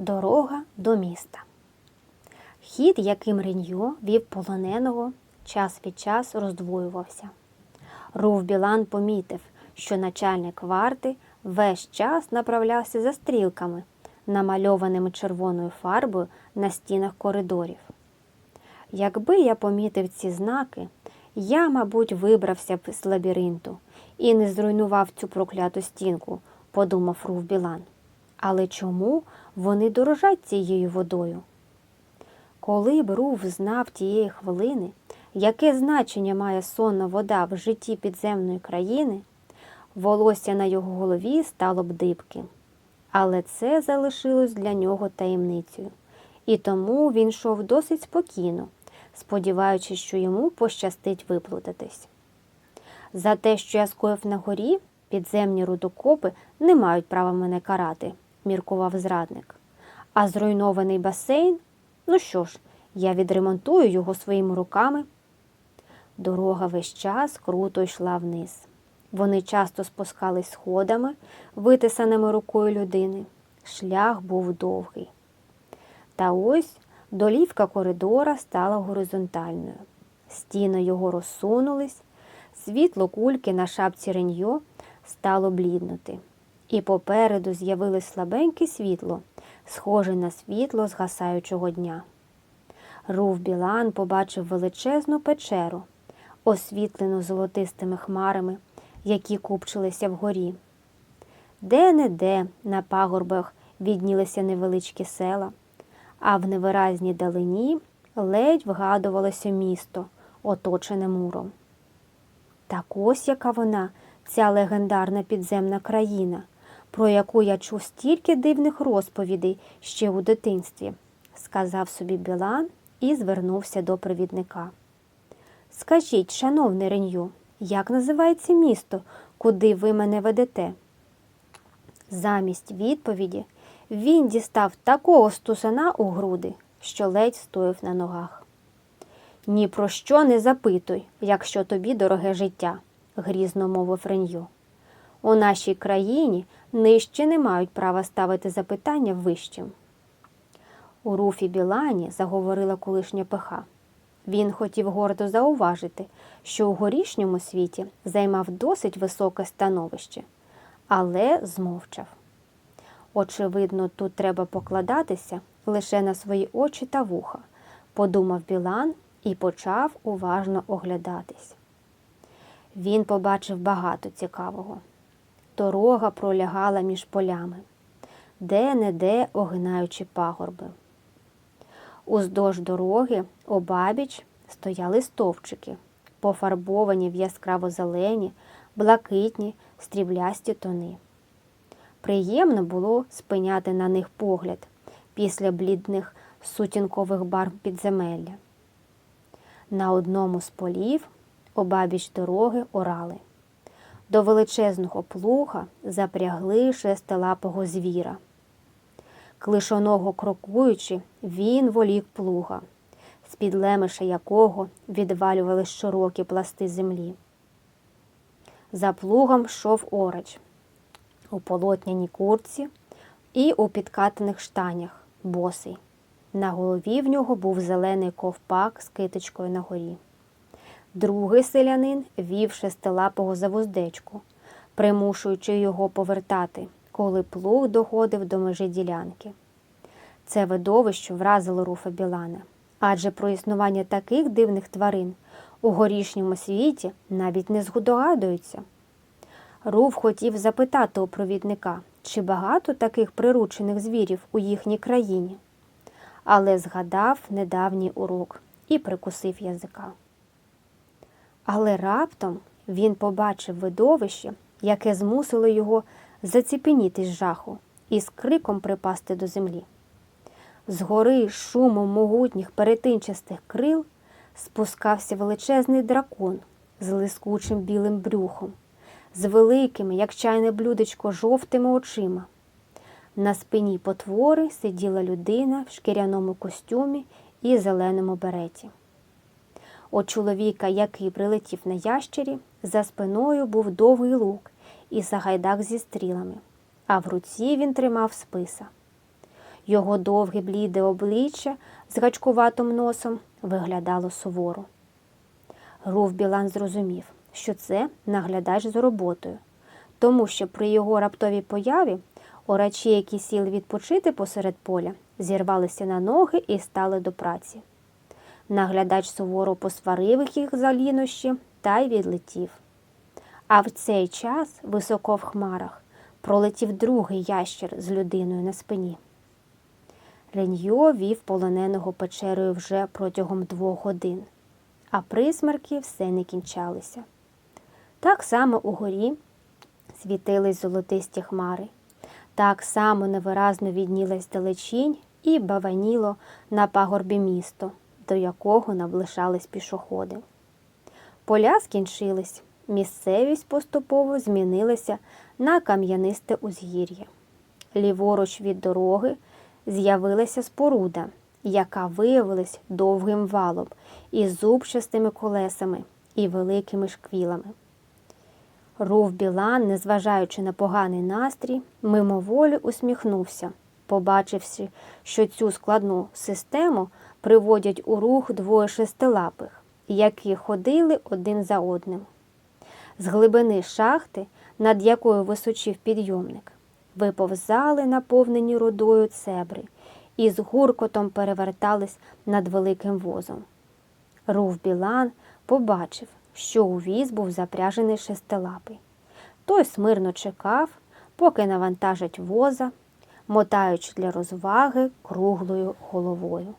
Дорога до міста. Хід, яким Реньо вів полоненого, час від часу роздвоювався. Рув Білан помітив, що начальник варти весь час направлявся за стрілками, намальованими червоною фарбою на стінах коридорів. Якби я помітив ці знаки, я, мабуть, вибрався б з лабіринту і не зруйнував цю прокляту стінку, подумав Рув Білан. Але чому вони дорожать цією водою? Коли б Рув знав тієї хвилини, яке значення має сонна вода в житті підземної країни, волосся на його голові стало б дибки. Але це залишилось для нього таємницею, і тому він йшов досить спокійно, сподіваючись, що йому пощастить виплутатись. За те, що я скоїв на горі, підземні рудокопи не мають права мене карати, міркував зрадник. А зруйнований басейн, ну що ж, я відремонтую його своїми руками. Дорога весь час круто йшла вниз. Вони часто спускались сходами, витисаними рукою людини. Шлях був довгий. Та ось долівка коридора стала горизонтальною. Стіни його розсунулись, світло кульки на шапці реньо стало бліднути, і попереду з'явилось слабеньке світло, схоже на світло згасаючого дня. Рув Білан побачив величезну печеру, освітлену золотистими хмарами, які купчилися вгорі. Де-не-де на пагорбах віднілися невеличкі села, а в невиразній далині ледь вгадувалося місто, оточене муром. Так ось яка вона, ця легендарна підземна країна, про яку я чув стільки дивних розповідей ще у дитинстві, сказав собі Білан і звернувся до провідника. Скажіть, шановний Ренью, як називається місто, куди ви мене ведете? Замість відповіді він дістав такого стусана у груди, що ледь стояв на ногах. Ні про що не запитуй, якщо тобі дороге життя, грізно мовив Ренью. У нашій країні нижче не мають права ставити запитання вищим. У руфі Білані заговорила колишня пиха. Він хотів гордо зауважити, що у горішньому світі займав досить високе становище, але змовчав. Очевидно, тут треба покладатися лише на свої очі та вуха, подумав Білан і почав уважно оглядатись. Він побачив багато цікавого. Дорога пролягала між полями, де-не-де огинаючи пагорби. Уздовж дороги обабіч стояли стовпчики, пофарбовані в яскраво зелені, блакитні, стріблясті тони. Приємно було спиняти на них погляд після блідних сутінкових барв підземелля. На одному з полів обабіч дороги орали. До величезного плуга запрягли шестилапого звіра. Клишоного крокуючи, він волік плуга, з-під лемеша якого відвалювали широкі пласти землі. За плугом йшов орач у полотняній курці і у підкатаних штанях, босий. На голові в нього був зелений ковпак з китичкою на горі. Другий селянин вів шестилапого за вуздечку, примушуючи його повертати, коли плуг доходив до межі ділянки. Це видовище вразило руфа Білана, адже про існування таких дивних тварин у горішньому світі навіть не згодогадуються. Руф хотів запитати у провідника, чи багато таких приручених звірів у їхній країні, але згадав недавній урок і прикусив язика. Але раптом він побачив видовище, яке змусило його заціпеніти з жаху і з криком припасти до землі. Згори шумом могутніх перетинчастих крил спускався величезний дракон з лискучим білим брюхом, з великими, як чайне блюдечко, жовтими очима. На спині потвори сиділа людина в шкіряному костюмі і зеленому береті. У чоловіка, який прилетів на ящері, за спиною був довгий лук і сагайдак зі стрілами, а в руці він тримав списа. Його довге бліде обличчя з гачкуватим носом виглядало суворо. Руф Білан зрозумів, що це наглядач з роботою, тому що при його раптовій появі орачі, які сіли відпочити посеред поля, зірвалися на ноги і стали до праці. Наглядач суворо посварив їх за лінощі та й відлетів. А в цей час, високо в хмарах, пролетів другий ящер з людиною на спині. Реньо вів полоненого печерою вже протягом двох годин, а присмерки все не кінчалися. Так само угорі світились золотисті хмари, так само невиразно віднілась далечінь і баваніло на пагорбі місто, до якого наближались пішоходи. Поля скінчились, місцевість поступово змінилася на кам'янисте узгір'я. Ліворуч від дороги з'явилася споруда, яка виявилась довгим валом із зубчастими колесами і великими шквілами. Рув Білан, незважаючи на поганий настрій, мимоволі усміхнувся, побачивши, що цю складну систему приводять у рух двоє шестилапих, які ходили один за одним. З глибини шахти, над якою височив підйомник, виповзали наповнені рудою цебри і з гуркотом перевертались над великим возом. Рув Білан побачив, що у віз був запряжений шестилапий. Той смирно чекав, поки навантажать воза, мотаючи для розваги круглою головою.